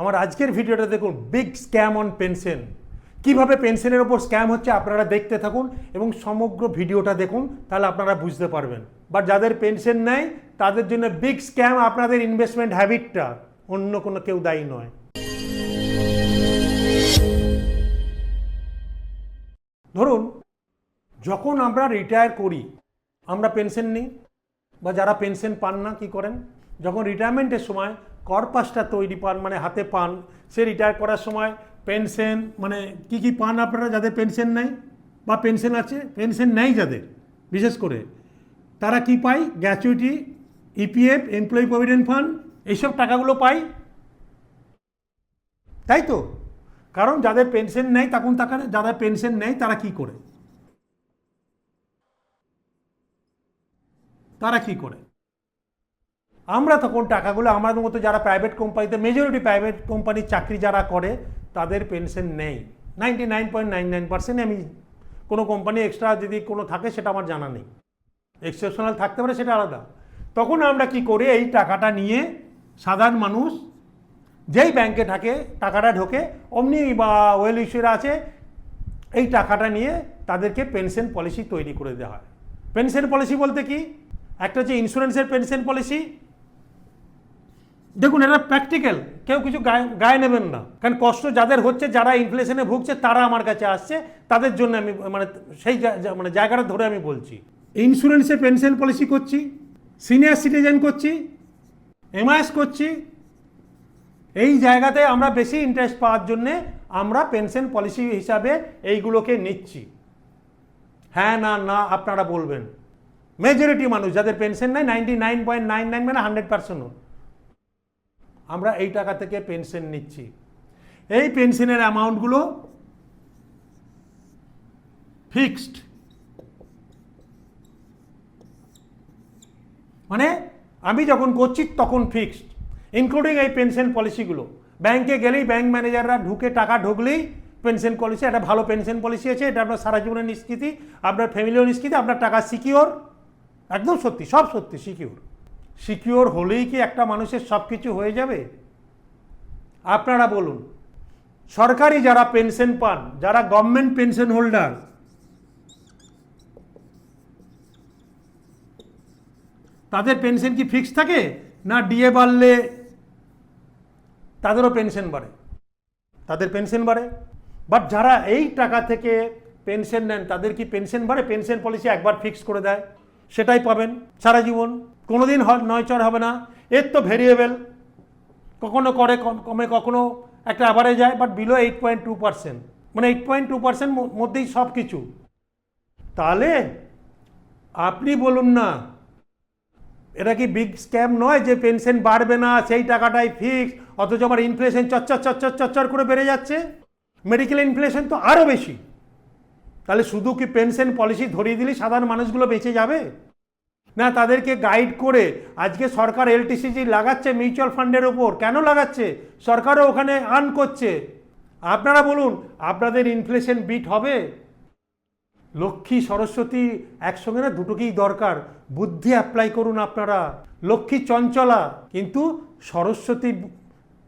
আমার আজকের ভিডিওটা দেখুন বিগ স্ক্যাম অন পেনশন কীভাবে পেনশনের ওপর স্ক্যাম হচ্ছে আপনারা দেখতে থাকুন এবং সমগ্র ভিডিওটা দেখুন, তাহলে আপনারা বুঝতে পারবেন। বাট যাদের পেনশন নেয় তাদের জন্য বিগ স্ক্যাম আপনাদের ইনভেস্টমেন্ট হ্যাবিটটা অন্য কোনো কেউ দায়ী নয়। ধরুন, যখন আমরা রিটায়ার করি, আমরা পেনশন নিই, বা যারা পেনশন পান না, কি করেন? যখন রিটায়ারমেন্টের সময় কর্পাসটা তৈরি পান মানে হাতে পান, সে রিটায়ার করার সময় পেনশন মানে কি কি পান আপনারা যাদের পেনশন নেই? বা পেনশন আছে? পেনশন নেই যাদের, বিশেষ করে। তারা কি পায়? Gratuity EPF employee provident fund এইসব টাকাগুলো পায় তাই তো? কারণ যাদের পেনশন নেই, তখন তাকে, যাদের পেনশন নেই, তারা কি করে? তারা কি করে? আমরা তখন টাকাগুলো আমাদের মতো যারা প্রাইভেট কোম্পানিতে মেজরিটি প্রাইভেট কোম্পানির চাকরি যারা করে, তাদের পেনশন নেই। Ninety nine point nine nine percent আমি কোনো কোম্পানি এক্সট্রা যদি কোনো থাকে, সেটা আমার জানা নেই। এক্সেপশনাল থাকতে পারে, সেটা আলাদা। তখন আমরা কি করি, এই টাকাটা নিয়ে সাধারণ মানুষ যেই ব্যাংকে থাকে, টাকাটা ঢোকে, অমনি বা ওয়েল ইস্যুরা আছে, এই টাকাটা নিয়ে তাদেরকে পেনশন পলিসি তৈরি করে দেওয়া হয়। পেনশন পলিসি বলতে কি? একটা হচ্ছে ইন্স্যুরেন্সের পেনশন পলিসি দেখুন, এটা প্র্যাকটিক্যাল কেউ কিছু গায়ে গায়ে নেবেন না। কারণ কষ্ট যাদের হচ্ছে, যারা ইনফ্লেশনে ভুগছে, তারা আমার কাছে আসছে। তাদের জন্য আমি মানে সেই মানে জায়গাটা ধরে আমি বলছি। ইন্স্যুরেন্সে পেনশন পলিসি করছি সিনিয়র সিটিজেন করছি এমআইএস করছি। এই জায়গাতে আমরা বেশি ইন্টারেস্ট পাওয়ার জন্যে আমরা পেনশন পলিসি হিসাবে এইগুলোকে নিচ্ছি। হ্যাঁ না না, আপনারা বলবেন। মেজরিটি মানুষ যাদের পেনশন নেই ninety nine point nine nine মানে হান্ড্রেড পার্সেন্ট আমরা এই টাকা থেকে পেনশন নিচ্ছি। এই পেনশনের অ্যামাউন্টগুলো ফিক্সড। মানে আমি যখন করছি তখন ফিক্সড ইনক্লুডিং এই পেনশন পলিসিগুলো। ব্যাংকে গেলেই ব্যাংক ম্যানেজাররা ঢুকে টাকা ঢুকলেই পেনশন পলিসি, একটা ভালো পেনশন পলিসি আছে, এটা আপনার সারা জীবনের নিশ্চিতি আপনার ফ্যামিলিও নিষ্কৃতি, আপনার টাকা সিকিওর একদম সত্যি, সব সত্যি সিকিওর সিকিওর হলেই কি একটা মানুষের সব কিছু হয়ে যাবে? আপনারা বলুন। সরকারি যারা পেনশন পান, যারা গভর্নমেন্ট পেনশন হোল্ডার তাদের পেনশন কি ফিক্স থাকে? না ডিএ বাড়লে তাদেরও পেনশন বাড়ে? তাদের পেনশন বাড়ে। বাট যারা এই টাকা থেকে পেনশন নেন, তাদের কি পেনশন বাড়ে? পেনশন পলিসি একবার ফিক্স করে দেয়। সেটাই পাবেন সারা জীবন। কোনোদিন হ- নয়চর হবে না। এর তো ভেরিয়েবল কখনো করে, কমে কখনো একটা অ্যাভারেজ যায় but below eight point two percent মানে এইট পয়েন্ট টু পার্সেন্ট মধ্যেই সব কিছু তাহলে আপনি বলুন না, এটা কি বিগ স্ক্যাম নয় যে পেনশন বাড়বে না, সেই টাকাটাই ফিক্স অথচ আমার ইনফ্লেশন চচ্চর চচ্চর চচ্চর করে বেড়ে যাচ্ছে? মেডিকেল ইনফ্লেশন তো আরও বেশি। তাহলে শুধু কি পেনশন পলিসি ধরিয়ে দিলে সাধারণ মানুষগুলো বেঁচে যাবে? না, তাদেরকে গাইড করে আজকে সরকার এলটিসিজি লাগাচ্ছে মিউচুয়াল ফান্ডের ওপর। কেন লাগাচ্ছে? সরকারও ওখানে আর্ন করছে। আপনারা বলুন, আপনাদের ইনফ্লেশন বিট হবে? লক্ষ্মী সরস্বতী একসঙ্গে না দুটোকেই দরকার। বুদ্ধি অ্যাপ্লাই করুন আপনারা। লক্ষ্মী চঞ্চলা, কিন্তু সরস্বতী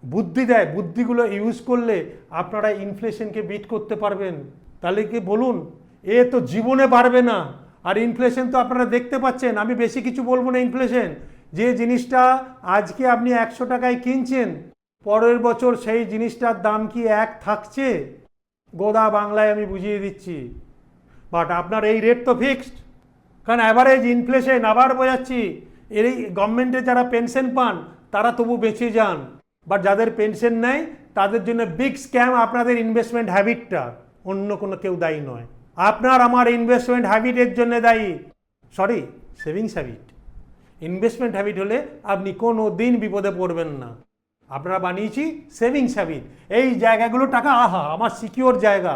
বুদ্ধি দেয়, বুদ্ধিগুলো ইউজ করলে আপনারা ইনফ্লেশনকে বিট করতে পারবেন। তাহলে কি বলুন, এ তো জীবনে বাড়বে না। আর ইনফ্লেশন তো আপনারা দেখতে পাচ্ছেন, আমি বেশি কিছু বলব না ইনফ্লেশন যে জিনিসটা আজকে আপনি একশো টাকায় কিনছেন, পরের বছর সেই জিনিসটার দাম কি এক থাকছে? গোদা বাংলায় আমি বুঝিয়ে দিচ্ছি। বাট আপনার এই রেট তো ফিক্সড কারণ অ্যাভারেজ ইনফ্লেশন আবার বোঝাচ্ছি, এর এই গভর্নমেন্টে যারা পেনশন পান, তারা তবু বেঁচে যান। বাট যাদের পেনশন নেয় তাদের জন্য বিগ স্ক্যাম আপনাদের ইনভেস্টমেন্ট হ্যাবিটটা অন্য কোনো কেউ দায়ী নয়। আপনার আমার ইনভেস্টমেন্ট হ্যাবিটের জন্য দায়ী। Sorry savings habit investment habit হলে আপনি কোনো দিন বিপদে পড়বেন না। আপনারা বানিয়েছি সেভিংস হ্যাবিট এই জায়গাগুলো টাকা, আহা, আমার সিকিওর জায়গা।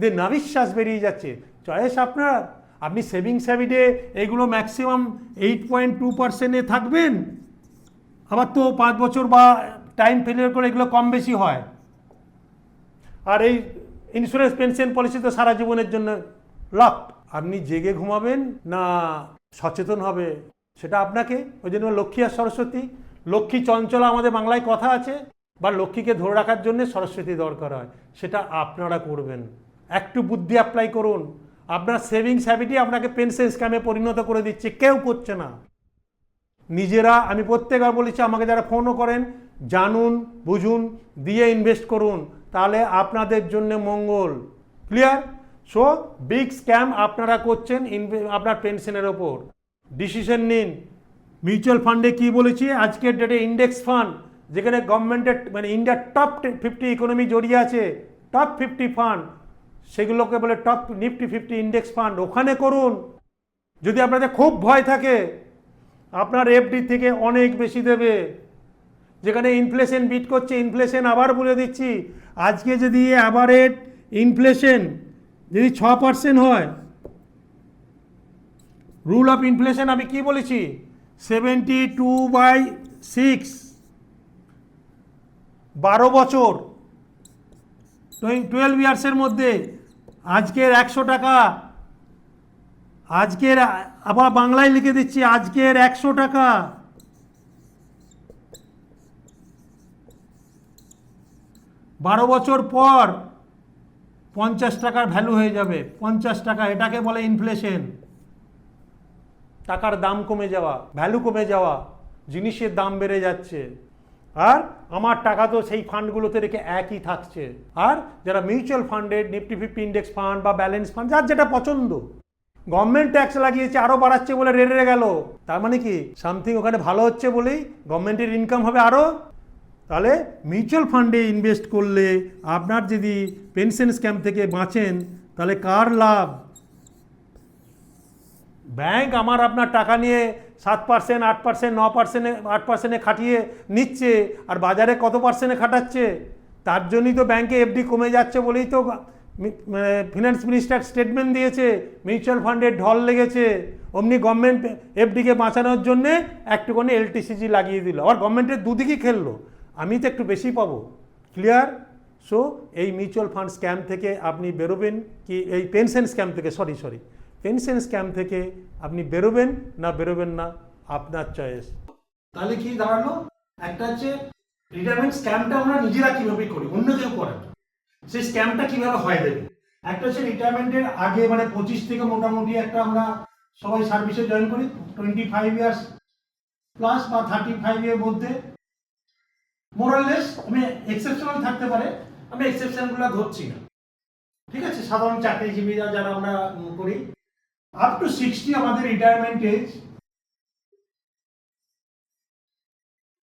যে নাবিশ্বাস বেরিয়ে যাচ্ছে। চয়েস আপনার। আপনি সেভিংস হ্যাবিটে এগুলো ম্যাক্সিমাম এইট পয়েন্ট টু পার্সেন্টে থাকবেন। আবার তো পাঁচ বছর বা টাইম ফেলিয়ার করে এগুলো কম বেশি হয়। আর এই ইন্স্যুরেন্স পেনশন পলিসি তো সারা জীবনের জন্য লক আপনি জেগে ঘুমাবেন না সচেতন হবে, সেটা আপনাকে। ওই জন্য লক্ষ্মী আর সরস্বতী, লক্ষ্মী চঞ্চলা আমাদের বাংলায় কথা আছে, বা লক্ষ্মীকে ধরে রাখার জন্য সরস্বতী দরকার হয়, সেটা আপনারা করবেন। একটু বুদ্ধি অ্যাপ্লাই করুন। আপনার সেভিংস হ্যাবিটই আপনাকে পেনশন স্ক্যামে পরিণত করে দিচ্ছে, কেউ করছে না। নিজেরা, আমি প্রত্যেকবার বলেছি, আমাকে যারা ফোনও করেন, জানুন, বুঝুন, দিয়ে ইনভেস্ট করুন। তাহলে আপনাদের জন্য মঙ্গল। ক্লিয়ার সো বিগ স্ক্যাম আপনারা করছেন আপনার পেনশনের ওপর। ডিসিশন নিন। মিউচুয়াল ফান্ডে কি বলেছি? আজকের ডেটে ইন্ডেক্স ফান্ড যেখানে গভর্নমেন্টের মানে ইন্ডিয়ার টপ ফিফটি ইকোনমি জড়িয়ে আছে টপ ফিফটি ফান্ড সেগুলোকে বলে top Nifty fifty index fund ওখানে করুন। যদি আপনাদের খুব ভয় থাকে, আপনার এফডি থেকে অনেক বেশি দেবে। যেখানে ইনফ্লেশন বিট করছে ইনফ্লেশন আবার বলে দিচ্ছি, আজকে যদি অ্যাভারেট ইনফ্লেশন যদি ছ পার্সেন্ট হয় রুল অফ ইনফ্লেশন আমি কি বলেছি? সেভেন্টি টু বাই সিক্স বারো বছর টুয়েলভ ইয়ার্সের মধ্যে, আজকের একশো টাকা, আজকের আবার বাংলায় লিখে দিচ্ছি, আজকের একশো টাকা বারো বছর পর পঞ্চাশ টাকার ভ্যালু হয়ে যাবে। পঞ্চাশ টাকা, এটাকে বলে ইনফ্লেশন টাকার দাম কমে যাওয়া ভ্যালু কমে যাওয়া, জিনিসের দাম বেড়ে যাচ্ছে। আর আমার টাকা তো সেই ফান্ডগুলোতে রেখে একই থাকছে। আর যারা মিউচুয়াল ফান্ডের নিফটি ফিফটি ইন্ডেক্স ফান্ড বা ব্যালেন্স ফান্ড যার যেটা পছন্দ। গভর্নমেন্ট ট্যাক্স লাগিয়েছে আরও বাড়াচ্ছে বলে রেড়ে গেল। তার মানে কি? সামথিং ওখানে ভালো হচ্ছে বলেই গভর্নমেন্টের ইনকাম হবে আরও তাহলে মিউচুয়াল ফান্ডে ইনভেস্ট করলে আপনার যদি পেনশন স্ক্যাম থেকে বাঁচেন, তাহলে কার লাভ? ব্যাংক আমার আপনার টাকা নিয়ে সাত পার্সেন্ট আট পার্সেন্ট ন পার্সেন্টে আট পার্সেন্টে খাটিয়ে নিচ্ছে, আর বাজারে কত পার্সেন্টে খাটাচ্ছে? তার জন্যই তো ব্যাংকে এফডি কমে যাচ্ছে বলেই তো ফিনান্স মিনিস্টার স্টেটমেন্ট দিয়েছে মিউচুয়াল ফান্ডের ঢল লেগেছে। অমনি গভর্নমেন্ট এফডিকে বাঁচানোর জন্যে একটুখানি এলটিসিজি লাগিয়ে দিল। আবার গভর্নমেন্টের দুদিকই খেললো। আমি তো একটু বেশি পাবো। ক্লিয়ার সো এই মিউচুয়াল ফান্ড স্ক্যাম থেকে আপনি বেরোবেন কি, এই পেনশন স্ক্যাম থেকে সরি সরি পেনশন স্ক্যাম থেকে আপনি বেরোবেন না বেরোবেন না, আপনার চয়েস তাহলে কি দাঁড়াল? একটা হচ্ছে রিটায়ারমেন্ট স্ক্যামটা আমরা নিজেরা কীভাবে করি, অন্য কেউ করে সেই স্ক্যামটা কীভাবে হয় দেবে একটা হচ্ছে রিটায়ারমেন্টের আগে মানে পঁচিশ থেকে মোটামুটি একটা আমরা সবাই সার্ভিসে জয়েন করি টোয়েন্টি ফাইভ ইয়ার্স প্লাস বা থার্টি ফাইভ এর মধ্যে মোরাললেস আমি এক্সেপশনাল থাকতে পারে, আমি এক্সেপশনগুলো ধরছি না। ঠিক আছে? সাধারণ চাকরিজীবীরা যারা আমরা করি আপ টু সিক্সটি আমাদের রিটায়ারমেন্ট এজ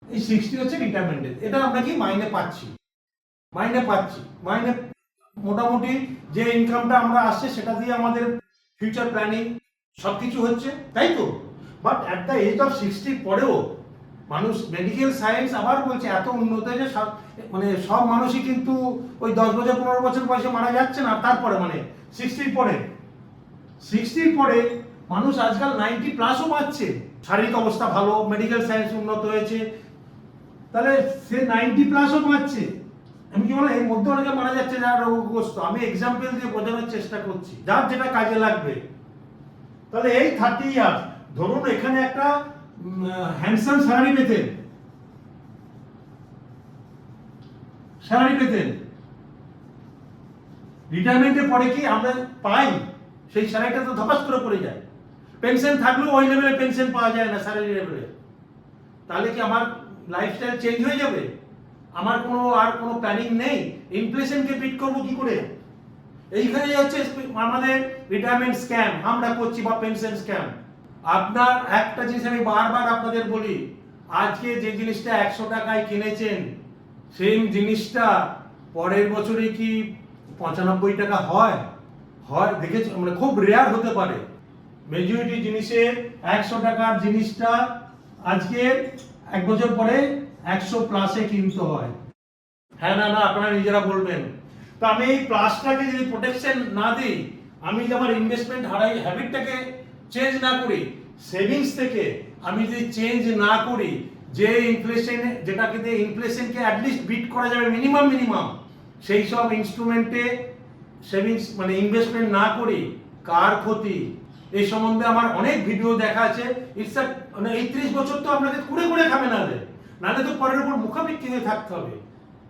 এই সিক্সটি হচ্ছে রিটায়ারমেন্ট এজ এটা আমরা কি? মাইনে পাচ্ছি। মাইনে পাচ্ছি। মাইনে মোটামুটি যে ইনকামটা আমরা আসছে, সেটা দিয়ে আমাদের ফিউচার প্ল্যানিং সব কিছু হচ্ছে, তাই তো? But at the age of সিক্সটির পরেও মানুষ মেডিকেল সায়েন্স আবার বলছে, এত উন্নত যে সব- মানে সব মানুষই কিন্তু ওই দশ বছর, পনেরো বছর বয়সে মারা যাচ্ছে না তারপরে মানে সিক্সটির পরে। সিক্সটির পরে মানুষ আজকাল নাইনটি প্লাসও পাচ্ছে। শারীরিক অবস্থা ভালো মেডিকেল সায়েন্স উন্নত হয়েছে। তাহলে সে নাইনটি প্লাসও পাচ্ছে। আমি কি বলে এর মধ্যে অনেকে মারা যাচ্ছে যারা রোগগ্রস্ত। আমি এক্সাম্পল দিয়ে বোঝানোর চেষ্টা করছি। যার যেটা কাজে লাগবে। তাহলে এই থার্টি ইয়ার্স ধরুন এখানে একটা হ্যান্ডসাম স্যালারি পেতেন স্যালারি পেতেন রিটায়ারমেন্টের পরে কি আমরা পাই? সেই স্যালারিটা তো ধপাস করে পড়ে যায়। পেনশন থাকলেও ওই লেভেলে পেনশন পাওয়া যায় না স্যালারি লেভেলে তাহলে কি আমার লাইফস্টাইল চেঞ্জ হয়ে যাবে? আমার কোনো আর কোনো প্ল্যানিং নেই? ইনফ্লেশনকে বিট করব কি করে? এইখানে হচ্ছে আমাদের রিটায়ারমেন্ট স্ক্যাম আমরা করছি বা পেনশন স্ক্যাম আপনার একটা জিনিস আমি বারবার আপনাদের বলি, আজকে যে জিনিসটা একশো টাকায় কিনেছেন, সেই জিনিসটা পরের বছরে কি পঁচানব্বই টাকা হয়? হয়, দেখেছি মানে খুব রেয়ার হতে পারে। মেজরিটি জিনিসের একশো টাকার জিনিসটা আজকে এক বছর পরে একশো প্লাসে কিনতে হয়। হ্যাঁ না না, আপনারা নিজেরা বলবেন। তো আমি এই প্লাসটাকে যদি প্রোটেকশন না দিই, আমি যদি আমার ইনভেস্টমেন্ট হারাই হ্যাবিটটাকে চেঞ্জ না করি সেভিংস থেকে আমি যদি চেঞ্জ না করি, যে ইনফ্লেশন যেটাকে দিয়ে ইনফ্লেশনকে অ্যাটলিস্ট বিট করা যাবে মিনিমাম মিনিমাম সেই সব ইনস্ট্রুমেন্টে সেভিংস মানে ইনভেস্টমেন্ট না করি, কার ক্ষতি? এই সম্বন্ধে আমার অনেক ভিডিও দেখা আছে ইটস মানে এই ত্রিশ বছর তো আপনাকে কুড়ে কুড়ে খাবে নাহলে নাহলে তো পরের উপর মুখাপিক্ষি হয়ে থাকতে হবে।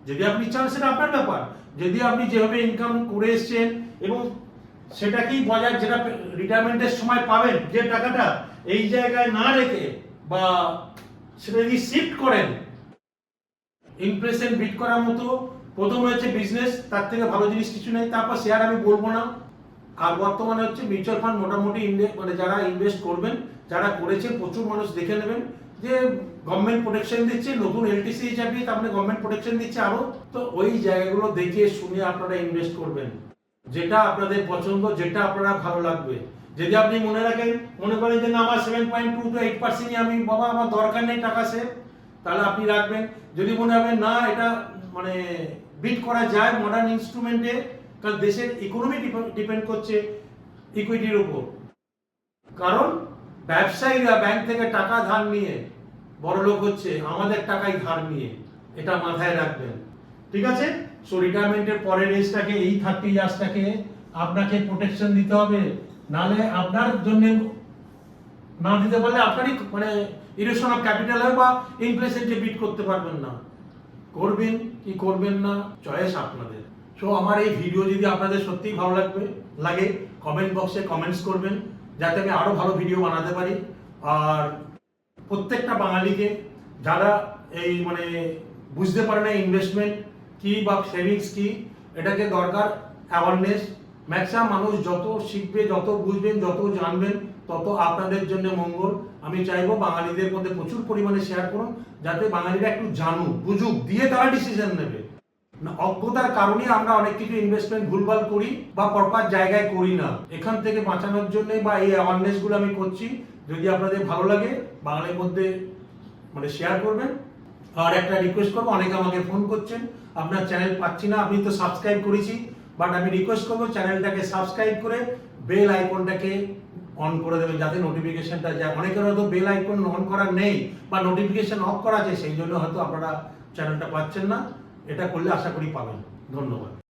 যদি আপনি চান সেটা আপনার ব্যাপার। যদি আপনি যেভাবে ইনকাম করে এসছেন এবং সেটাকেই বজায় যেটা রিটায়ারমেন্টের সময় পাবেন, যে টাকাটা এই জায়গায় না রেখে বা সেটা যদি শিফট করেন ইমপ্রেশন বিট করার মতো প্রথম হচ্ছে বিজনেস তার থেকে ভালো জিনিস কিছু নেই, তারপর শেয়ার আমি বলব না। আর বর্তমানে হচ্ছে মিউচুয়াল ফান্ড মোটামুটি ইনভে- মানে যারা ইনভেস্ট করবেন, যারা করেছে, প্রচুর মানুষ দেখে নেবেন যে গভর্নমেন্ট প্রোটেকশন দিচ্ছে, নতুন এলটিসি হিসাবে তার মানে গভর্নমেন্ট প্রোটেকশন দিচ্ছে আরও। তো ওই জায়গাগুলো দেখে শুনে আপনারা ইনভেস্ট করবেন। যেটা আপনাদের পছন্দ, যেটা আপনারা ভালো লাগবে। যদি আপনি মনে রাখেন, মনে করেন যে না, আমার seven point two two eight আমি, বাবা, আমার দরকার নেই টাকা সে তাহলে আপনি রাখবেন। যদি মনে হবে না, এটা মানে বিট করা যায় মডার্ন ইনস্ট্রুমেন্টে কারণ দেশের ইকোনমি ডিপেন্ড করছে ইকুইটির উপর। কারণ ব্যবসায়ীরা ব্যাংক থেকে টাকা ধার নিয়ে বড় লোক হচ্ছে, আমাদের টাকাই ধার নিয়ে, এটা মাথায় রাখবেন। ঠিক আছে? সো রিটায়ারমেন্টের পরের এজটাকে এই থার্টি ইয়ার্সটাকে আপনাকে প্রোটেকশন দিতে হবে। নালে আপনার জন্য না দিতে পারলে আপনারই মানে ইরেশন অফ ক্যাপিটাল হবে বা ইনফ্লেশনকে বিট করতে পারবেন না। করবেন কি করবেন না চয়েস আপনাদের। সো আমার এই ভিডিও যদি আপনাদের সত্যিই ভালো লাগবে, লাগে কমেন্ট বক্সে কমেন্টস করবেন, যাতে আমি আরও ভালো ভিডিও বানাতে পারি। আর প্রত্যেকটা বাঙালিকে, যারা এই মানে বুঝতে পারে না ইনভেস্টমেন্ট কি বা সেভিংস কি, এটাকে দরকার অ্যাওয়ারনেস ম্যাক্সিমাম মানুষ যত শিখবে, যত বুঝবেন, যত জানবেন, তত আপনাদের জন্য মঙ্গল। আমি চাইব বাঙালিদের মধ্যে প্রচুর পরিমাণে শেয়ার করুন, যাতে বাঙালিরা একটু জানুক, বুঝুক, দিয়ে তারা ডিসিশন নেবে। অজ্ঞতার কারণে আমরা অনেক কিছু ইনভেস্টমেন্ট ভুলভাল করি বা প্রপার জায়গায় করি না। এখান থেকে বাঁচানোর জন্য বা এই অ্যাওয়ারনেসগুলো আমি করছি। যদি আপনাদের ভালো লাগে বাংলার মধ্যে মানে শেয়ার করবেন। আর একটা রিকোয়েস্ট করব, অনেকে আমাকে ফোন করছেন, আপনার চ্যানেল পাচ্ছি না আমি তো সাবস্ক্রাইব করেছি বাট আমি রিকোয়েস্ট করব চ্যানেলটাকে সাবস্ক্রাইব করে বেল আইকনটাকে অন করে দেবেন, যাতে নোটিফিকেশনটা যায়। অনেকের হয়তো বেল আইকন অন করা নেই, বা নোটিফিকেশন অফ করা আছে, সেই জন্য হয়তো আপনারা চ্যানেলটা পাচ্ছেন না। এটা করলে আশা করি পাবেন। ধন্যবাদ।